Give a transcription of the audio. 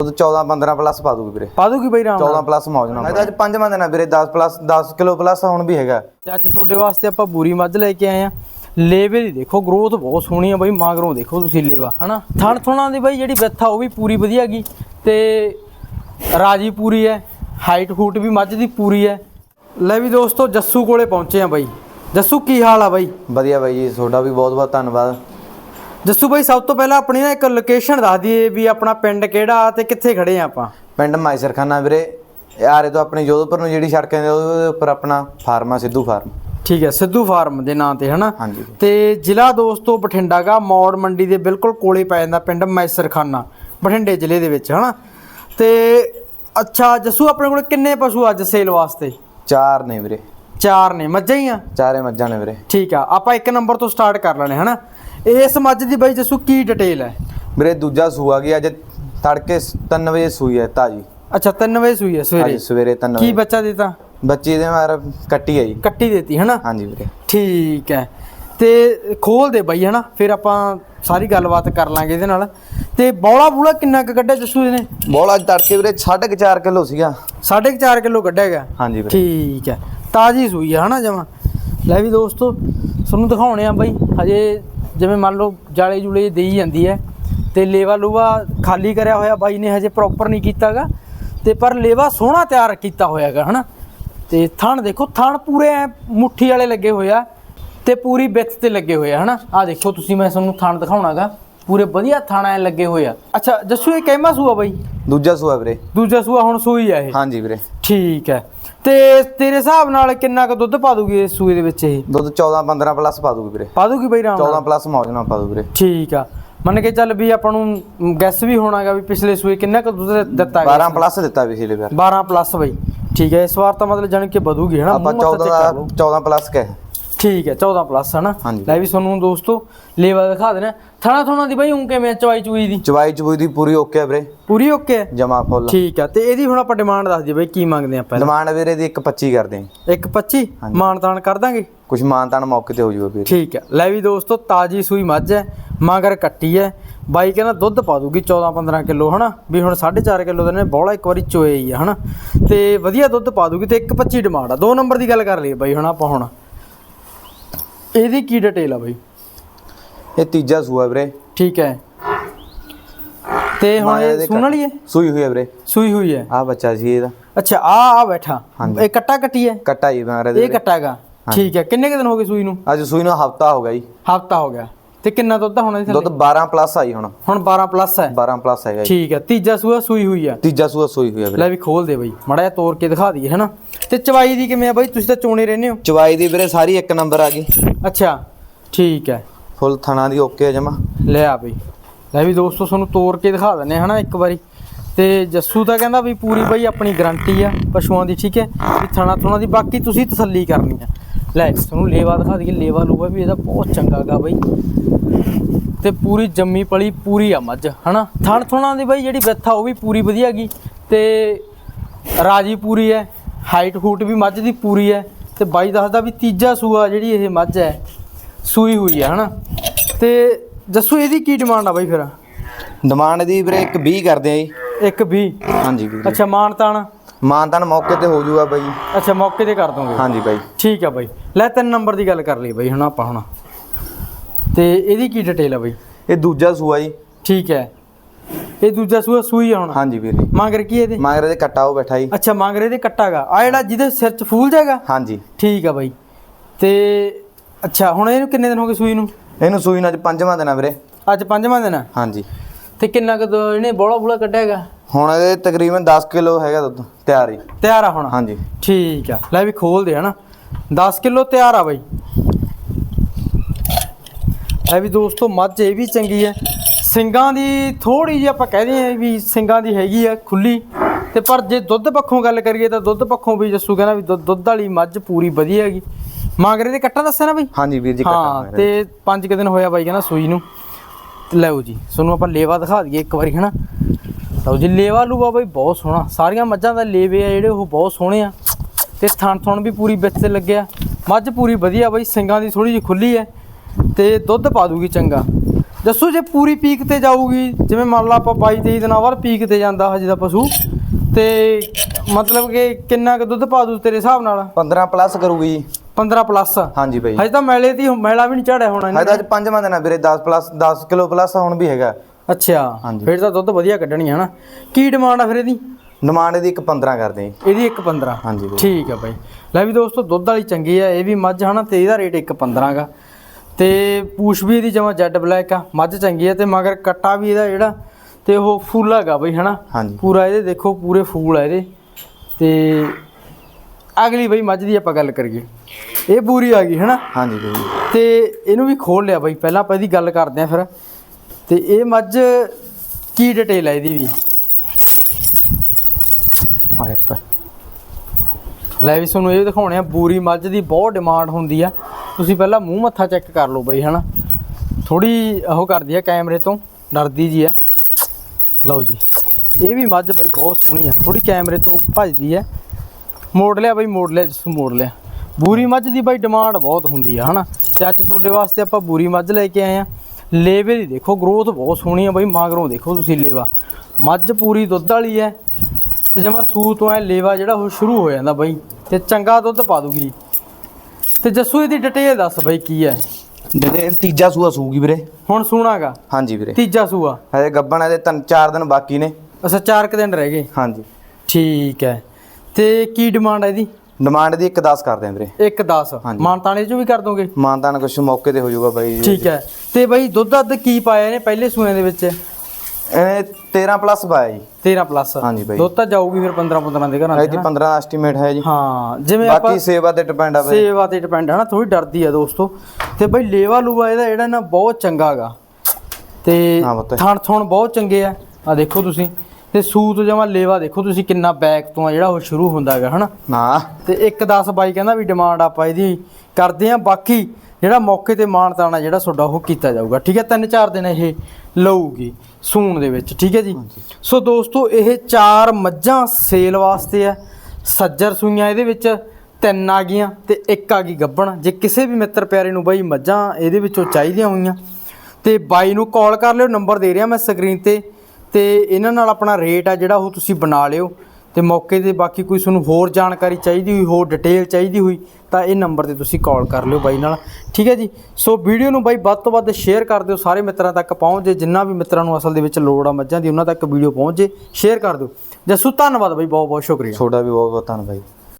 ਦੁੱਧ 14 15 ਪਲੱਸ ਪਾ ਦੂਗੀ ਵੀਰੇ। ਪਾ ਦੂਗੀ ਬਈ ਰਾਮ 14 ਪਲੱਸ ਮੌਜ ਨਾਲ। ਮੈਂ ਤਾਂ ਅੱਜ ਪੰਜਵਾਂ ਦਿਨ ਆ ਵੀਰੇ 10 ਪਲੱਸ 10 ਕਿਲੋ ਪਲੱਸ ਹੁਣ ਵੀ ਹੈਗਾ। ਤੇ ਅੱਜ ਤੁਹਾਡੇ ਵਾਸਤੇ ਆਪਾਂ ਬੂਰੀ ਮੱਝ ਲੈ ਕੇ ਆਏ ਆ। ਲੇਵੇ ਦੀ ਦੇਖੋ ਗਰੋਥ ਬਹੁਤ ਸੋਹਣੀ ਆ ਬਾਈ ਮਾਗਰੋਂ ਦੇਖੋ ਤੁਸੀਂ ਲੇਵਾ ਹਨਾ? ਥਣ ਥੁਣਾ ਦੀ ਬਾਈ ਜਿਹੜੀ ਵਿੱਥ ਆ ਉਹ ਵੀ ਪੂਰੀ ਵਧੀਆ ਗਈ ਤੇ ਰਾਜੀ ਪੂਰੀ ਹੈ ਹਾਈਟ ਹੂਟ ਵੀ ਮੱਝ ਦੀ ਪੂਰੀ ਹੈ। ਲੈ ਵੀ ਦੋਸਤੋ ਜੱਸੂ ਕੋਲੇ ਪਹੁੰਚੇ ਆ ਬਾਈ। ਜੱਸੂ ਕੀ ਹਾਲ ਆ ਬਾਈ? ਵਧੀਆ ਬਾਈ ਜੀ ਤੁਹਾਡਾ ਵੀ ਬਹੁਤ ਬਹੁਤ ਧੰਨਵਾਦ। ਜੱਸੂ ਬਾਈ ਸਭ ਤੋਂ ਪਹਿਲਾਂ ਆਪਣੀ ਨਾ ਇੱਕ ਲੋਕੇਸ਼ਨ ਦੱਸ ਦਈਏ ਵੀ ਆਪਣਾ ਪਿੰਡ ਕਿਹੜਾ ਤੇ ਕਿੱਥੇ ਖੜੇ ਆ ਆਪਾਂ। ਪਿੰਡ ਮਾਈਸਰਖਾਨਾ ਵੀਰੇ ਯਾਰੇ ਤੋਂ ਆਪਣੀ ਜੋਧਪੁਰ ਨੂੰ ਜਿਹੜੀ ਸੜਕ ਹੈ ਉਹਦੇ ਉੱਪਰ ਆਪਣਾ ਫਾਰਮ ਆ ਸਿੱਧੂ ਫਾਰਮ। ਠੀਕ ਹੈ ਸਿੱਧੂ ਫਾਰਮ ਦੇ ਨਾਂ ਤੇ ਹਨਾ? ਹਾਂਜੀ ਤੇ ਜ਼ਿਲ੍ਹਾ ਦੋਸਤੋ ਬਠਿੰਡਾ ਗਾ ਮੌੜ ਮੰਡੀ ਦੇ ਬਿਲਕੁਲ ਕੋਲੇ ਪੈ ਜਾਂਦਾ ਪਿੰਡ ਮੈਸਰਖਾਨਾ ਬਠਿੰਡੇ ਜ਼ਿਲ੍ਹੇ ਦੇ ਵਿੱਚ ਹਨਾ? ਤੇ ਅੱਛਾ ਜੱਸੂ ਆਪਣੇ ਕੋਲ ਕਿੰਨੇ ਪਸ਼ੂ ਅੱਜ ਸੇਲ ਵਾਸਤੇ? ਚਾਰ ਨੇ ਵੀਰੇ। ਚਾਰ ਨੇ ਮੱਝਾਂ ਹੀ ਆ? ਚਾਰੇ ਮੱਝਾਂ ਨੇ ਵੀਰੇ। ਠੀਕ ਆ ਆਪਾਂ ਇੱਕ ਨੰਬਰ ਤੋਂ ਸਟਾਰਟ ਕਰ ਲੈਣੇ ਹਨਾ? ਇਸ ਮੱਝ ਦੀ ਬਾਈ ਜੱਸੂ ਕੀ ਡਿਟੇਲ ਹੈ? ਵੀਰੇ ਦੂਜਾ ਸੂਆ ਗਿਆ ਅੱਜ ਤੜਕੇ 3 ਵਜੇ ਸੂਈ ਹੈ ਤਾਜੀ। ਅੱਛਾ 3 ਵਜੇ ਸੂਈ ਹੈ ਸਵੇਰੇ? ਅੱਜ ਸਵੇਰੇ 3 ਕੀ ਵਜੇ। ਬੱਚਾ ਦਿੱਤਾ? ਬੱਚੀ ਦੇ ਮਾਰ ਕੱਟੀ ਹੈ ਜੀ। ਕੱਟੀ ਦਿੱਤੀ ਹਨਾ? ਹਾਂਜੀ ਵੀਰੇ। ਠੀਕ ਹੈ। ਤੇ ਖੋਲ ਦੇ ਬਾਈ ਹਨਾ? ਫਿਰ ਆਪਾਂ ਸਾਰੀ ਗੱਲਬਾਤ ਕਰ ਲਾਂਗੇ ਇਹਦੇ ਨਾਲ। ਤੇ ਬੌਲਾ ਬੂਲਾ ਕਿੰਨਾ ਕੁ ਕੱਢਿਆ ਜੱਸੂ ਇਹਨੇ? ਬੋਲ ਅੱਜ ਤੜਕੇ ਵੀਰੇ 4.5 ਕਿਲੋ ਸੀਗਾ। 4.5 ਕਿਲੋ ਕੱਢਿਆ ਗਿਆ? ਹਾਂਜੀ ਵੀਰੇ। ਠੀਕ ਹੈ। ਤਾਜੀ ਸੂਈ ਹੈ ਹਨਾ ਜਮਾ? ਲੈ ਵੀ ਦੋਸਤੋ ਤੁਹਾਨੂੰ ਦਿਖਾਉਣੇ ਆ ਬਾਈ ਹਜੇ ਜਿਵੇਂ ਮੰਨ ਲਓ ਜਾਲੇ ਜੁਲੇ ਦੇਈ ਜਾਂਦੀ ਹੈ, ਤੇ ਲੇਵਾ ਲੂਵਾ ਖਾਲੀ ਕਰਿਆ ਹੋਇਆ ਬਾਈ ਨੇ ਹਜੇ ਪ੍ਰੋਪਰ ਨਹੀਂ ਕੀਤਾਗਾ, ਤੇ ਪਰ ਲੇਵਾ ਸੋਹਣਾ ਤਿਆਰ ਕੀਤਾ ਹੋਇਆਗਾ, ਹਨਾ? ਤੇ ਥਣ ਦੇਖੋ, ਥਣ ਪੂਰੇ ਐ ਮੁੱਠੀ ਵਾਲੇ ਲੱਗੇ ਹੋਏ ਆ, ਤੇ ਪੂਰੀ ਵਿੱਥ ਤੇ ਲੱਗੇ ਹੋਏ ਆ, ਹਨਾ? ਆ ਦੇਖੋ ਤੁਸੀਂ, ਮੈਂ ਤੁਹਾਨੂੰ ਥਣ ਦਿਖਾਉਣਾਗਾ। ਪੂਰੇ ਵਧੀਆ ਥਣ ਐ ਲੱਗੇ ਹੋਏ ਆ। ਅੱਛਾ ਜੱਸੂ ਇਹ ਕਹਿਮਾ ਸੂਆ ਬਾਈ? ਦੂਜਾ ਸੂਆ ਵੀਰੇ। ਦੂਜਾ ਸੂਆ ਹੁਣ ਸੂਈ ਆ ਇਹ? ਹਾਂਜੀ ਵੀਰੇ। ਠੀਕ ਹੈ ਤੇ ਤੇਰੇ ਹਿਸਾਬ ਨਾਲ ਕਿੰਨਾ ਕੁ ਦੁੱਧ ਪਾ ਦੂਗੀ ਇਸ ਸੂਏ ਦੇ ਵਿੱਚ ਇਹ? ਦੁੱਧ 14 15 ਪਲੱਸ ਪਾ ਦੂਗੀ ਵੀਰੇ। ਪਾ ਦੂਗੀ ਬਈ ਰਾਮ 14 ਪਲੱਸ ਮੌਜ ਨਾਲ ਪਾ ਦੂ ਵੀਰੇ। ਠੀਕ ਆ। ਮੰਨ ਕੇ ਚੱਲ ਵੀ ਆਪਾਂ ਨੂੰ ਗੈਸ ਵੀ ਹੋਣਾਗਾ ਵੀ ਪਿਛਲੇ ਸੂਏ ਕਿੰਨਾ ਕੁ ਦੁੱਧ ਦਿੱਤਾ ਗਿਆ 12 ਪਲੱਸ ਦਿੱਤਾ ਸੀਲੇ ਵੀਰ 12 ਪਲੱਸ ਬਈ। ਠੀਕ ਹੈ ਇਸ ਵਾਰ ਤਾਂ ਮਤਲਬ ਜਾਣ ਕੇ ਵਧੂਗੀ ਹਨਾ? ਆਪਾਂ ਮੂੰਹ ਮੱਥਾ 14 check ਕਰ ਲਓ। 14 ਪਲੱਸ ਕਹੇ। ਠੀਕ ਹੈ 14 ਪਲੱਸ ਹਨਾ। ਲੈ ਵੀ ਤੁਹਾਨੂੰ ਦੋਸਤੋ ਲੇਵਾ ਦਿਖਾ ਦੇਣਾ ਥਣਾ ਥੋਣਾ ਦੀ ਬਈ ਉਂ ਕਿਵੇਂ ਆ ਚਵਾਈ ਚੂਈ ਦੀ? ਚਵਾਈ ਚਬੂਈ ਦੀ ਪੂਰੀ ਓਕੇ ਆ ਵੀਰੇ। ਪੂਰੀ ਓਕੇ ਹੈ? ਜਮਾ ਫੁੱਲ ਠੀਕ ਆ ਤੇ ਇਹਦੀ ਹੁਣ ਆਪਾਂ ਡਿਮਾਂਡ ਦੱਸ ਦਈਏ ਬਈ ਕੀ ਮੰਗਦੇ ਆਪਾਂ ਡਿਮਾਂਡ ਵੀਰੇ ਦੀ 1.25 ਕਰਦੇ ਆਂ ਇੱਕ 25 ਮਾਨ ਤਾਨ ਕਰ ਦਾਂਗੇ? ਕੁਝ ਮਾਨਤਾਨ ਮੌਕੇ ਤੇ ਹੋ ਜੂਗਾ ਵੀਰੇ। ਠੀਕ ਹੈ ਲੈ ਵੀ ਦੋਸਤੋ ਤਾਜੀ ਸੂਈ ਮੱਝ ਹੈ ਮਾਂਗਰ ਕੱਟੀ ਹੈ। ਬਾਈ ਕਹਿੰਦਾ ਦੁੱਧ ਪਾ ਦੂਗੀ 14 15 ਕਿਲੋ ਹਨਾ? ਵੀ ਹੁਣ 4.5 ਕਿਲੋ ਦੇ ਨੇ ਬੋਲਾ ਇੱਕ ਵਾਰੀ ਚੋਏ ਹੀ ਆ ਹਨਾ? ਤੇ ਵਧੀਆ ਦੁੱਧ ਪਾ ਦੂਗੀ ਤੇ ਇੱਕ 25 ਡਿਮਾਂਡ ਆ। ਦੋ ਨੰਬਰ ਦੀ ਗੱਲ ਕਰ ਲਈਏ ਬਾਈ ਹੁਣ ਆਪਾਂ ਹੁਣ। ਇਹਦੀ ਕੀ ਡਿਟੇਲ ਆ ਬਾਈ? ਇਹ ਤੀਜਾ ਸੂਆ ਵੀਰੇ। ਠੀਕ ਹੈ। ਤੇ ਹੁਣ ਮਾਇਆ ਇਹ ਦੇ ਸੂਣ ਵਾਲੀ ਹੈ? ਸੂਈ ਹੋਈ ਹੈ ਵੀਰੇ। ਸੂਈ ਹੋਈ ਹੈ। ਆ ਬੱਚਾ ਸੀ ਇਹਦਾ। ਅੱਛਾ ਆ ਆ ਬੈਠਾ। ਹਾਂਜੀ। ਇਹ ਕੱਟਾ ਕੱਟੀ ਹੈ? ਕੱਟਾ ਹੀ ਮਾਰੇ ਇਹ ਦੇ ਕੱਟਾ ਹੈਗਾ। ਠੀਕ ਹੈ। ਕਿੰਨੇ ਕੁ ਦਿਨ ਹੋ ਗਏ ਸੂਈ ਨੂੰ? ਅੱਜ ਸੂਈ ਨੂੰ ਹਫਤਾ ਹੋ ਗਿਆ ਜੀ। ਹਫਤਾ ਹੋ ਗਿਆ। ਤੇ ਕਿੰਨਾ ਦੁੱਧ ਆ ਹੁਣ ਇਹਦੇ ਦੁੱਧ ਥੱਲੇ? 12 ਪਲੱਸ ਆਈ ਹੁਣ। ਹੁਣ 12 ਪਲੱਸ ਹੈ। 12 ਪਲੱਸ ਹੈਗਾ ਜੀ। ਠੀਕ ਹੈ। ਤੀਜਾ ਸੂਆ ਸੂਈ ਹੋਈ ਆ ਤੀਜਾ ਸੂਆ ਸੂਈ ਹੋਈ ਹੈ ਵੀਰੇ। ਲੈ ਵੀ ਖੋਲ ਦੇ ਬਈ। ਮੜਾ ਜਿਹਾ ਤੋੜ ਕੇ ਦਿਖਾ ਦਈਏ ਹਨਾ। ਤੇ ਚਵਾਈ ਦੀ ਕਿਵੇਂ ਆ ਬਈ? ਤੁਸੀਂ ਤਾਂ ਚੋਣੇ ਰਹਿੰਦੇ ਹੋ। ਚਵਾਈ ਦੀ ਵੀਰੇ ਸਾਰੀ ਇੱਕ ਨੰਬਰ ਆ ਗਈ। ਅੱਛਾ ਠੀਕ ਹੈ। ਫੁੱਲ ਥਣਾ ਦੀ ਓਕੇ ਆ ਜਮਾ। ਲੈ ਆ ਬਈ। ਲੈ ਵੀ ਦੋਸਤੋ ਤੁਹਾਨੂੰ ਤੋੜ ਕੇ ਦਿਖਾ ਦਿੰਨੇ ਹਨਾ ਇੱਕ ਵਾਰੀ। ਤੇ ਜੱਸੂ ਤਾਂ ਕਹਿੰਦਾ ਵੀ ਪੂਰੀ ਬਈ ਆਪਣੀ ਗਾਰੰਟੀ ਆ ਪਸ਼ੂਆਂ ਦੀ ਠੀਕ ਹੈ? ਵੀ ਥਣਾ ਥੁਣਾ ਦੀ ਬਾਕੀ ਤੁਸੀਂ ਤਸੱਲੀ ਕਰਨੀ ਆ। ਲੈ ਤੁਹਾਨੂੰ ਲੇਵਾ ਦਿਖਾ ਦਈਏ ਲੇਵਾ ਲੂਵਾ ਵੀ ਇਹਦਾ ਬਹੁਤ ਚੰਗਾ ਗਾ ਬਈ। ਤੇ ਪੂਰੀ ਜੰਮੀ ਪਲੀ ਪੂਰੀ ਆ ਮੱਝ ਹਨਾ? ਥਣ ਥੁਣਾ ਦੀ ਬਈ ਜਿਹੜੀ ਵਿੱਥ ਆ ਉਹ ਵੀ ਪੂਰੀ ਵਧੀਆ ਗਈ ਤੇ ਰਾਜੀ ਪੂਰੀ ਹੈ ਹਾਈਟ ਹੂਟ ਵੀ ਮੱਝ ਦੀ ਪੂਰੀ ਹੈ। ਤੇ ਬਾਈ ਦੱਸਦਾ ਵੀ ਤੀਜਾ ਸੂਆ ਜਿਹੜੀ ਇਹ ਮੱਝ ਹੈ ਸੂਈ ਹੋਈ ਹੈ ਹਨਾ? ਤੇ ਜੱਸੂ ਇਹਦੀ ਕੀ ਡਿਮਾਂਡ ਆ ਬਾਈ ਫਿਰ? ਡਿਮਾਂਡ ਦੀ ਵੀਰੇ ਇੱਕ 20 ਕਰਦੇ ਆ ਜੀ। ਇੱਕ ਵੀ ਹਾਂਜੀ ਵੀਰੇ। ਅੱਛਾ ਮਾਨ ਤਾਨ ਮਾਨਤਾਨ ਮੌਕੇ ਤੇ ਹੋ ਜੂਗਾ ਬਾਈ। ਅੱਛਾ ਮੌਕੇ ਤੇ ਕਰ ਦੋਗੇ? ਹਾਂਜੀ ਬਾਈ। ਠੀਕ ਆ ਬਾਈ। ਲੈ ਤਿੰਨ ਨੰਬਰ ਦੀ ਗੱਲ ਕਰ ਲਈ ਬਾਈ ਹੁਣ ਆਪਾਂ ਹੁਣ। ਤੇ ਇਹਦੀ ਕੀ ਡਿਟੇਲ ਆ ਬਾਈ? ਇਹ ਦੂਜਾ ਸੂਆ ਜੀ। ਠੀਕ ਹੈ। ਇਹ ਦੂਜਾ ਸੂਆ ਸੂਈ ਆ ਹੁਣ ਹਾਂਜੀ ਵੀਰੇ ਮੰਗਰ ਕੀ ਇਹਦੇ? ਮਾਗਰੇ ਦੇ ਕੱਟਾ ਉਹ ਬੈਠਾ ਜੀ। ਅੱਛਾ ਮੰਗਰੇ ਦੇ ਕੱਟਾਗਾ ਆ ਜਿਹੜਾ ਜਿਹਦੇ ਸਿਰ 'ਚ ਫੂਲ ਜਾਏਗਾ? ਹਾਂਜੀ। ਠੀਕ ਆ ਬਾਈ। ਤੇ ਅੱਛਾ ਹੁਣ ਇਹਨੂੰ ਕਿੰਨੇ ਦਿਨ ਹੋ ਗਏ ਸੂਈ ਨੂੰ? ਇਹਨੂੰ ਸੂਈ ਨੂੰ ਅੱਜ ਪੰਜਵਾਂ ਦਿਨ ਆ ਵੀਰੇ। ਅੱਜ ਪੰਜਵਾਂ ਦਿਨ ਆ? ਹਾਂਜੀ। ਤੇ ਕਿੰਨਾ ਕੁ ਦੁ- ਇਹਨੇ ਬੋਲਾ ਬੂਲਾ ਕੱਢਿਆਗਾ ਹੁਣ ਇਹਦੇ ਤਕਰੀਬਨ 10 ਕਿਲੋ ਹੈਗਾ ਦੁੱਧ ਤਿਆਰ ਹੀ। ਤਿਆਰ ਆ ਹੁਣ? ਹਾਂਜੀ। ਠੀਕ ਆ। ਲੈ ਵੀ ਖੋਲ ਦੇ ਹਨਾ। 10 ਕਿਲੋ ਤਿਆਰ ਆ ਬਾਈ। ਇਹ ਵੀ ਦੋਸਤੋ ਮੱਝ ਇਹ ਵੀ ਚੰਗੀ ਹੈ। ਸਿੰਗਾਂ ਦੀ ਥੋੜੀ ਜਿਹੀ ਆਪਾਂ ਕਹਦੇ ਆ ਵੀ ਸਿੰਗਾਂ ਦੀ ਹੈਗੀ ਆ ਖੁੱਲੀ ਤੇ ਪਰ ਜੇ ਦੁੱਧ ਪੱਖੋਂ ਗੱਲ ਕਰੀਏ ਤਾਂ ਦੁੱਧ ਪੱਖੋਂ ਵੀ ਜੱਸੂ ਕਹਿੰਦਾ ਵੀ ਦੁੱਧ ਦੁੱਧ ਵਾਲੀ ਮੱਝ ਪੂਰੀ ਵਧੀਆ ਹੈਗੀ। ਮਾਂਗਰੇ ਦੇ ਕੱਟਾ ਦੱਸਿਆ ਨਾ ਬਈ? ਹਾਂਜੀ ਵੀਰ ਜੀ ਹਾਂ ਕੱਟਾ ਤੇ 5 ਕੁ ਦਿਨ ਹੋਇਆ ਬਾਈ ਕਹਿੰਦਾ ਸੂਈ ਨੂੰ। ਤੇ ਲੈਓ ਜੀ ਤੁਹਾਨੂੰ ਆਪਾਂ ਲੇਵਾ ਦਿਖਾ ਦਈਏ ਇੱਕ ਵਾਰੀ ਹਨਾ? ਲਓ ਜੀ ਲੇਵਾ ਲੂਵਾ ਬਾਈ ਬਹੁਤ ਸੋਹਣਾ। ਸਾਰੀਆਂ ਮੱਝਾਂ ਦਾ ਲੇਵੇ ਆ ਜਿਹੜੇ ਉਹ ਬਹੁਤ ਸੋਹਣੇ ਆ। ਤੇ ਥਣ ਥਣ ਵੀ ਪੂਰੀ ਵਿੱਚ ਤੇ ਲੱਗਿਆ। ਮੱਝ ਪੂਰੀ ਵਧੀਆ ਬਾਈ ਸਿੰਗਾਂ ਦੀ ਥੋੜੀ ਜਿਹੀ ਖੁੱਲੀ ਹੈ। ਤੇ ਦੁੱਧ ਪਾ ਦੂਗੀ ਚੰਗਾ। ਦੱਸੋ ਜੇ ਪੂਰੀ ਪੀਕ ਤੇ ਜਾਊਗੀ ਜਿਵੇਂ ਮੰਨ ਲਾ ਆਪਾਂ 22 23 ਦਿਨਾਂ ਬਾਅਦ ਪੀਕ ਤੇ ਜਾਂਦਾ ਹਜੇ ਦਾ ਪਸ਼ੂ ਤੇ ਮਤਲਬ ਕਿ ਕਿੰਨਾ ਕੁ ਦੁੱਧ ਪਾ ਦੂ ਤੇਰੇ ਹਿਸਾਬ ਨਾਲ? 15 ਪਲੱਸ ਕਰੂਗੀ ਜੀ। 15 ਪਲੱਸ ਹਾਂਜੀ ਬਾਈ। ਹਜੇ ਤਾਂ ਮੈਲੇ ਦੀ ਮੈਲਾ ਵੀ ਨਹੀਂ ਝੜਿਆ ਹੋਣਾ। ਹਜੇ ਤਾਂ ਅੱਜ ਪੰਜਵਾਂ ਦਿਨ ਆ ਵੀਰੇ 10 ਪਲੱਸ 10 ਕਿਲੋ ਪਲੱਸ ਹੁਣ ਵੀ ਹੈਗਾ। ਅੱਛਾ। ਫਿਰ ਤਾਂ ਦੁੱਧ ਵਧੀਆ ਕੱਢਣੀ ਹੈ ਹਨਾ। ਕੀ ਡਿਮਾਂਡ ਆ ਫਿਰ ਇਹਦੀ? ਡਿਮਾਂਡ ਇਹਦੀ ਇੱਕ 15 ਕਰਦੇ ਜੀ। ਇਹਦੀ 1.15 ਹਾਂਜੀ ਠੀਕ ਆ ਬਾਈ। ਲੈ ਵੀ ਦੋਸਤੋ ਦੁੱਧ ਵਾਲੀ ਚੰਗੀ ਆ ਇਹ ਵੀ ਮੱਝ ਹਨਾ ਤੇ ਇਹਦਾ ਰੇਟ 1.15 ਗਾ। ਤੇ ਪੂਛ ਵੀ ਇਹਦੀ ਜਮਾ ਜੈਡ ਬਲੈਕ ਆ ਮੱਝ ਚੰਗੀ ਆ ਤੇ ਮਗਰ ਕੱਟਾ ਵੀ ਇਹਦਾ ਜਿਹੜਾ ਤੇ ਉਹ ਫੁੱਲ ਹੈਗਾ ਬਈ ਹਨਾ? ਪੂਰਾ ਇਹਦੇ ਦੇਖੋ ਪੂਰੇ ਫੂਲ ਆ ਇਹਦੇ। ਤੇ ਅਗਲੀ ਬਈ ਮੱਝ ਦੀ ਆਪਾਂ ਗੱਲ ਕਰੀਏ। ਇਹ ਪੂਰੀ ਆ ਗਈ ਹਨਾ? ਹਾਂਜੀ ਬਾਈ। ਤੇ ਇਹਨੂੰ ਵੀ ਖੋਲ ਲਿਆ ਬਈ ਪਹਿਲਾਂ ਆਪਾਂ ਇਹਦੀ ਗੱਲ ਕਰਦੇ ਆਂ ਫਿਰ। ਤੇ ਇਹ ਮੱਝ ਕੀ ਡਿਟੇਲ ਹੈ ਇਹਦੀ ਵੀ? ਆਇਆ ਤਾਂ। ਲੈ ਵੀ ਤੁਹਾਨੂੰ ਇਹ ਦਿਖਾਉਣੇ ਆ ਬੂਰੀ ਮੱਝ ਦੀ ਬਹੁਤ ਡਿਮਾਂਡ ਹੁੰਦੀ ਆ। ਤੁਸੀਂ ਪਹਿਲਾਂ ਮੂੰਹ ਮੱਥਾ ਚੈੱਕ ਕਰ ਲਓ ਬਈ, ਹਨਾ? ਥੋੜੀ ਉਹ ਕਰਦੀ ਹੈ ਕੈਮਰੇ ਤੋਂ, ਡਰਦੀ ਜੀ ਹੈ ਲਓ ਜੀ, ਇਹ ਵੀ ਮੱਝ ਬਈ ਬਹੁਤ ਸੋਹਣੀ ਹੈ ਥੋੜੀ ਕੈਮਰੇ ਤੋਂ ਭੱਜਦੀ ਹੈ ਮੋੜ ਲਿਆ ਬਈ, ਮੋੜ ਲਿਆ ਜਿਸ ਮੋੜ ਲਿਆ। ਬੂਰੀ ਮੱਝ ਦੀ ਬਈ ਡਿਮਾਂਡ ਬਹੁਤ ਹੁੰਦੀ ਆ, ਹਨਾ? ਤੇ ਅੱਜ ਤੁਹਾਡੇ ਵਾਸਤੇ ਆਪਾਂ ਬੂਰੀ ਮੱਝ ਲੈ ਕੇ ਆਏ ਆ। ਲੇਵੇ ਦੀ ਦੇਖੋ ਗਰੋਥ ਬਹੁਤ ਸੋਹਣੀ ਆ ਬਈ, ਮਾਗਰੋਂ ਦੇਖੋ ਤੁਸੀਂ ਲੇਵਾ। ਮੱਝ ਪੂਰੀ ਦੁੱਧ ਵਾਲੀ ਐ, ਤੇ ਜਮਾ ਸੂ ਤੋਂ ਐ ਲੇਵਾ ਜਿਹੜਾ ਉਹ ਸ਼ੁਰੂ ਹੋ ਜਾਂਦਾ ਬਈ, ਤੇ ਚੰਗਾ ਦੁੱਧ ਪਾ ਦੂਗੀ। ਤੇ ਜੱਸੂ ਇਹਦੀ ਡਿਟੇਲ ਦੱਸ ਬਈ ਕੀ ਐ ਜਿਹੜੇ ਤੀਜਾ ਸੂਆ ਸੂਗੀ ਵੀਰੇ। ਹੁਣ ਸੁਣਾਗਾ? ਹਾਂਜੀ ਵੀਰੇ। ਤੀਜਾ ਸੂਆ? ਹਜੇ ਗੱਬਣ ਇਹਦੇ ਤਿੰਨ ਚਾਰ ਦਿਨ ਬਾਕੀ ਨੇ। ਅੱਛਾ ਚਾਰ ਕੁ ਦਿਨ ਰਹਿ ਗਏ? ਹਾਂਜੀ। ਠੀਕ ਹੈ। ਤੇ ਕੀ ਡਿਮਾਂਡ ਹੈ ਇਹਦੀ? ਡਿਮਾਂਡ ਦੀ ਇੱਕ 10 ਕਰਦੇ ਆ ਵੀਰੇ। 1 10 ਹਾਂਜੀ। ਮਾਨਤਾਣੇ ਚੋਂ ਵੀ ਕਰ ਦੋਗੇ? ਮਾਨਤਾਨ ਕੁਛ ਮੌਕੇ ਤੇ ਹੋ ਜਾਊਗਾ ਬਾਈ ਠੀਕ ਹੈ। ਤੇ ਬਈ ਦੁੱਧ ਅੱਧ ਕੀ ਪਾਇਆ ਇਹਨੇ ਪਹਿਲੇ ਸੂਏ ਦੇ ਵਿੱਚ? ਇਹ 13 ਪਲੱਸ ਪਾਇਆ ਜੀ। 13 ਪਲੱਸ ਹਾਂਜੀ ਬਾਈ। ਦੁੱਧ ਤਾਂ ਜਾਊਗੀ ਫਿਰ 15 15 ਦੇ ਘਰਾਂ ਇਹਦੀ ਚ 15 ਦਾ ਐਸਟੀਮੇਟ ਹੈ ਜੀ। ਹਾਂ ਜਿਵੇਂ ਆਪਾਂ ਬਾਕੀ ਸੇਵਾ ਤੇ ਡਿਪੈਂਡ ਆ ਬਾਈ। ਸੇਵਾ ਤੇ ਡਿਪੈਂਡ ਹੈ ਨਾ ਥੋੜੀ ਡਰਦੀ ਆ ਦੋਸਤੋ। ਤੇ ਬਈ ਲੇਵਾ ਲੂਵਾ ਇਹਦਾ ਜਿਹੜਾ ਨਾ ਬਹੁਤ ਚੰਗਾ ਗਾ। ਤੇ ਹਾਂ ਪੁੱਤ। ਥਣ ਥਣ ਬਹੁਤ ਚੰਗੇ ਆ। ਆ ਦੇਖੋ ਤੁਸੀਂ। ਤੇ ਸੂਤ ਜਮਾ ਲੇਵਾ ਦੇਖੋ ਤੁਸੀਂ ਕਿੰਨਾ ਬੈਕ ਤੋਂ ਆ ਜਿਹੜਾ ਉਹ ਸ਼ੁਰੂ ਹੁੰਦਾ ਹੈਗਾ ਹਨਾ? ਤੇ 1 10 ਬਾਈ ਕਹਿੰਦਾ ਵੀ ਡਿਮਾਂਡ ਆਪਾਂ ਇਹਦੀ ਕਰਦੇ ਆ। ਬਾਕੀ ਜਿਹੜਾ ਮੌਕੇ ਤੇ ਮਾਨ ਤਾਣਾ ਜਿਹੜਾ ਤੁਹਾਡਾ ਉਹ ਕੀਤਾ ਜਾਊਗਾ ਠੀਕ ਹੈ? ਤਿੰਨ ਚਾਰ ਦਿਨ ਇਹ ਲਊਗੀ ਸੂਣ ਦੇ ਵਿੱਚ ਠੀਕ ਹੈ ਜੀ? ਸੋ ਦੋਸਤੋ ਇਹ ਚਾਰ ਮੱਝਾਂ ਸੇਲ ਵਾਸਤੇ ਆ ਸੱਜਰ ਸੂਈਆਂ ਇਹਦੇ ਵਿੱਚ ਤਿੰਨ ਆ ਗਈਆਂ ਤੇ ਇੱਕ ਆ ਗਈ ਗੱਬਣ ਜੇ ਕਿਸੇ ਵੀ ਮਿੱਤਰ ਪਿਆਰੇ ਨੂੰ ਬਾਈ ਮੱਝਾਂ ਇਹਦੇ ਵਿੱਚੋਂ ਚਾਹੀਦੀਆਂ ਹੋਈਆਂ ਤੇ ਬਾਈ ਨੂੰ ਕਾਲ ਕਰ ਲਿਓ ਨੰਬਰ ਦੇ ਰਿਹਾ ਮੈਂ ਸਕਰੀਨ ਤੇ ਤੇ ਇਹਨਾਂ ਨਾਲ ਆਪਣਾ ਰੇਟ ਆ ਜਿਹੜਾ ਉਹ ਤੁਸੀਂ ਬਣਾ ਲਿਓ। ਤੇ ਮੌਕੇ ਤੇ ਬਾਕੀ ਕੋਈ ਤੁਹਾਨੂੰ ਹੋਰ ਜਾਣਕਾਰੀ ਚਾਹੀਦੀ ਹੋਈ, ਹੋਰ ਡਿਟੇਲ ਚਾਹੀਦੀ ਹੋਈ, ਤਾਂ ਇਹ ਨੰਬਰ ਤੇ ਤੁਸੀਂ ਕਾਲ ਕਰ ਲਿਓ ਬਾਈ ਨਾਲ। ਠੀਕ ਹੈ ਜੀ? ਸੋ ਵੀਡੀਓ ਨੂੰ ਬਾਈ ਵੱਧ ਤੋਂ ਵੱਧ ਸ਼ੇਅਰ ਕਰ ਦਿਓ, ਸਾਰੇ ਮਿੱਤਰਾਂ ਤੱਕ ਪਹੁੰਚ ਜੇ, ਜਿੰਨਾ ਵੀ ਮਿੱਤਰਾਂ ਨੂੰ ਅਸਲ ਦੇ ਵਿੱਚ ਲੋੜ ਆ ਮੱਝਾਂ ਦੀ, ਉਹਨਾਂ ਤੱਕ ਵੀਡੀਓ ਪਹੁੰਚ ਜੇ ਸ਼ੇਅਰ ਕਰ ਦਿਓ। ਜੱਸੂ, ਧੰਨਵਾਦ ਬਾਈ ਬਹੁਤ ਬਹੁਤ ਸ਼ੁਕਰੀਆ। ਤੁਹਾਡਾ ਵੀ ਬਹੁਤ ਬਹੁਤ ਧੰਨਵਾਦ ਬਾਈ।